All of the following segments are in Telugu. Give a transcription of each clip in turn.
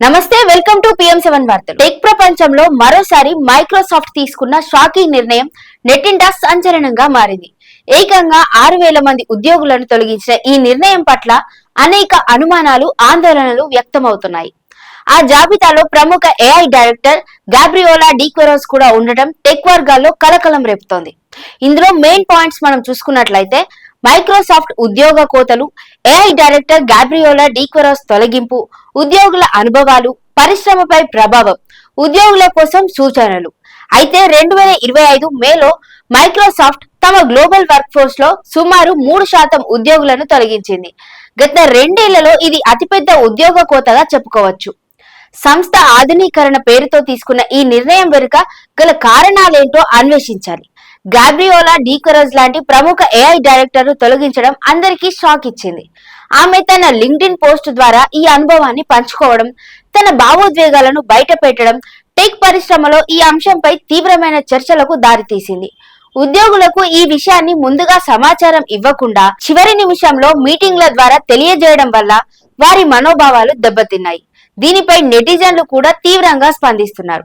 నమస్తే వెల్కమ్ టు పిఎం సెవెన్ వార్తలు. టెక్ ప్రపంచంలో మరోసారి మైక్రోసాఫ్ట్ తీసుకున్న షాకింగ్ నిర్ణయం నెట్టింటా సంచలనంగా మారింది. ఏకంగా ఆరు వేల మంది ఉద్యోగులను తొలగించిన ఈ నిర్ణయం పట్ల అనేక అనుమానాలు ఆందోళనలు వ్యక్తమవుతున్నాయి. ఆ జాబితాలో ప్రముఖ ఏఐ డైరెక్టర్ గాబ్రియోలా డీక్వెరోస్ కూడా ఉండటం టెక్ వర్గాల్లో కలకలం రేపుతోంది. ఇందులో మెయిన్ పాయింట్స్ మనం చూసుకున్నట్లయితే మైక్రోసాఫ్ట్ ఉద్యోగ కోతలు ఏఐ డైరెక్టర్ గాబ్రియోలా డీక్వరాస్ తొలగింపు ఉద్యోగుల అనుభవాలు పరిశ్రమపై ప్రభావం ఉద్యోగుల కోసం సూచనలు. అయితే రెండు వేల ఇరవై ఐదు మేలో మైక్రోసాఫ్ట్ తమ గ్లోబల్ వర్క్ ఫోర్స్లో సుమారు మూడు శాతం ఉద్యోగులను తొలగించింది. గత రెండేళ్ళలో ఇది అతిపెద్ద ఉద్యోగ కోతగా చెప్పుకోవచ్చు. సంస్థ ఆధునీకరణ పేరుతో తీసుకున్న ఈ నిర్ణయం వెనుక గల కారణాలేంటో అన్వేషించాలి. గాబ్రియోలా డీకరజ్ లాంటి ప్రముఖ ఏఐ డైరెక్టర్ తొలగించడం అందరికీ షాక్ ఇచ్చింది. ఆమె తన లింక్డ్ఇన్ పోస్ట్ ద్వారా ఈ అనుభవాన్ని పంచుకోవడం తన భావోద్వేగాలను బయట పెట్టడం టెక్ పరిశ్రమలో ఈ అంశంపై తీవ్రమైన చర్చలకు దారితీసింది. ఉద్యోగులకు ఈ విషయాన్ని ముందుగా సమాచారం ఇవ్వకుండా చివరి నిమిషంలో మీటింగ్ల ద్వారా తెలియజేయడం వల్ల వారి మనోభావాలు దెబ్బతిన్నాయి. దీనిపై నెటిజన్లు కూడా తీవ్రంగా స్పందిస్తున్నారు.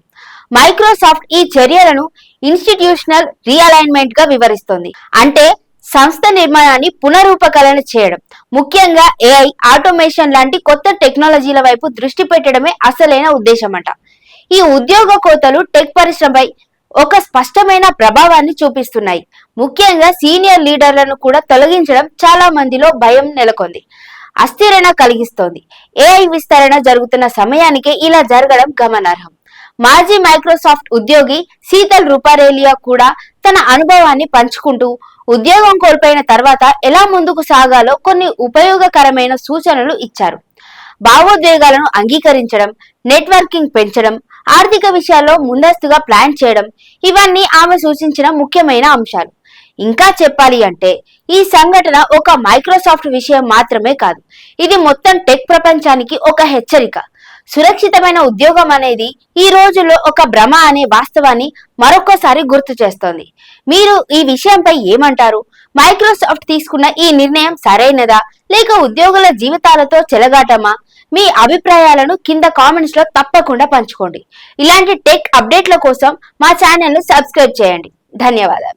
మైక్రోసాఫ్ట్ ఈ చర్యలను ఇన్స్టిట్యూషనల్ రీఅలైన్మెంట్గా వివరిస్తోంది. అంటే సంస్థ నిర్మాణాన్ని పునరూపకలన చేయడం. ముఖ్యంగా ఏఐ ఆటోమేషన్ లాంటి కొత్త టెక్నాలజీల వైపు దృష్టి పెట్టడమే అసలైన ఉద్దేశమట. ఈ ఉద్యోగ కోతలు టెక్ పరిశ్రమపై ఒక స్పష్టమైన ప్రభావాన్ని చూపిస్తున్నాయి. ముఖ్యంగా సీనియర్ లీడర్లను కూడా తొలగించడం చాలా మందిలో భయం నెలకొంది. అస్థిరణ కలిగిస్తోంది. ఏఐ విస్తరణ జరుగుతున్న సమయానికే ఇలా జరగడం గమనార్హం. మాజీ మైక్రోసాఫ్ట్ ఉద్యోగి శీతల్ రూపారేలియా కూడా తన అనుభవాన్ని పంచుకుంటూ ఉద్యోగం కోల్పోయిన తర్వాత ఎలా ముందుకు సాగాలో కొన్ని ఉపయోగకరమైన సూచనలు ఇచ్చారు. భావోద్వేగాలను అంగీకరించడం నెట్వర్కింగ్ పెంచడం ఆర్థిక విషయాల్లో ముందస్తుగా ప్లాన్ చేయడం ఇవన్నీ ఆమె సూచించిన ముఖ్యమైన అంశాలు. ఇంకా చెప్పాలి అంటే ఈ సంఘటన ఒక మైక్రోసాఫ్ట్ విషయం మాత్రమే కాదు. ఇది మొత్తం టెక్ ప్రపంచానికి ఒక హెచ్చరిక. సురక్షితమైన ఉద్యోగం అనేది ఈ రోజుల్లో ఒక భ్రమ అనే వాస్తవాన్ని మరొకసారి గుర్తు చేస్తోంది. మీరు ఈ విషయంపై ఏమంటారు? మైక్రోసాఫ్ట్ తీసుకున్న ఈ నిర్ణయం సరైనదా? లేక ఉద్యోగుల జీవితాలతో చెలగాటమా? మీ అభిప్రాయాలను కింద కామెంట్స్లో తప్పకుండా పంచుకోండి. ఇలాంటి టెక్ అప్డేట్ల కోసం మా ఛానల్ను సబ్స్క్రైబ్ చేయండి. ధన్యవాదాలు.